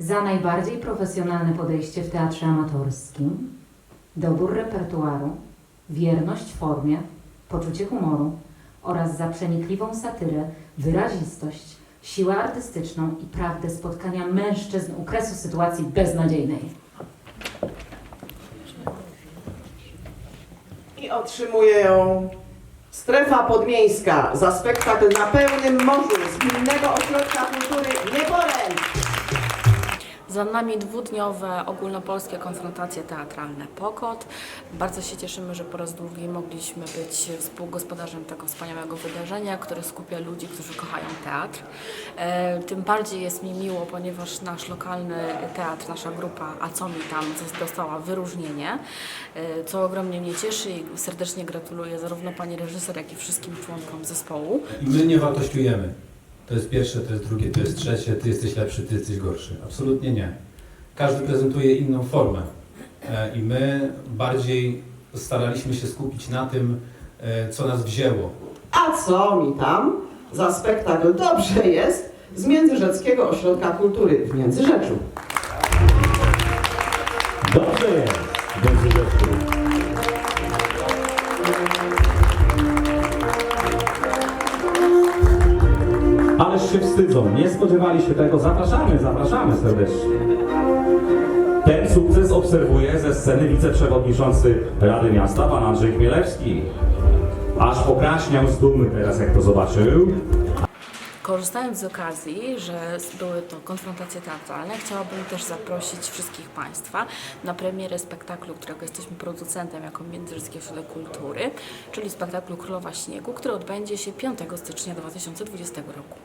Za najbardziej profesjonalne podejście w teatrze amatorskim, dobór repertuaru, wierność formie, poczucie humoru oraz za przenikliwą satyrę, wyrazistość, siłę artystyczną i prawdę spotkania mężczyzn u kresu sytuacji beznadziejnej. I otrzymuje ją Strefa Podmiejska za spektakl na pełnym morzu z Gminnego Ośrodka Kultury Nieporęcz. Za nami dwudniowe ogólnopolskie konfrontacje teatralne POKOT. Bardzo się cieszymy, że po raz drugi mogliśmy być współgospodarzem tego wspaniałego wydarzenia, które skupia ludzi, którzy kochają teatr. E, Tym bardziej jest mi miło, ponieważ nasz lokalny teatr, nasza grupa A co mi tam dostała wyróżnienie, e, co ogromnie mnie cieszy i serdecznie gratuluję zarówno pani reżyser, jak i wszystkim członkom zespołu. I my nie wartościujemy. To jest pierwsze, to jest drugie, to jest trzecie, ty jesteś lepszy, ty jesteś gorszy. Absolutnie nie. Każdy prezentuje inną formę. E, I my bardziej staraliśmy się skupić na tym, e, co nas wzięło. A co mi tam? Za spektakl Dobrze jest z Międzyrzeckiego Ośrodka Kultury w Międzyrzeczu. Dobrze jest, Ależ się wstydzą, nie spodziewali się tego. Zapraszamy, zapraszamy serdecznie. Ten sukces obserwuje ze sceny wiceprzewodniczący Rady Miasta, pan Andrzej Chmielewski. Aż pokraśniał z dumy teraz, jak to zobaczył. Korzystając z okazji, że były to konfrontacje teatralne, chciałabym też zaprosić wszystkich Państwa na premierę spektaklu, którego jesteśmy producentem jako Międzyrzecki Ośrodek Kultury, czyli spektaklu Królowa Śniegu, który odbędzie się 5 stycznia 2020 roku.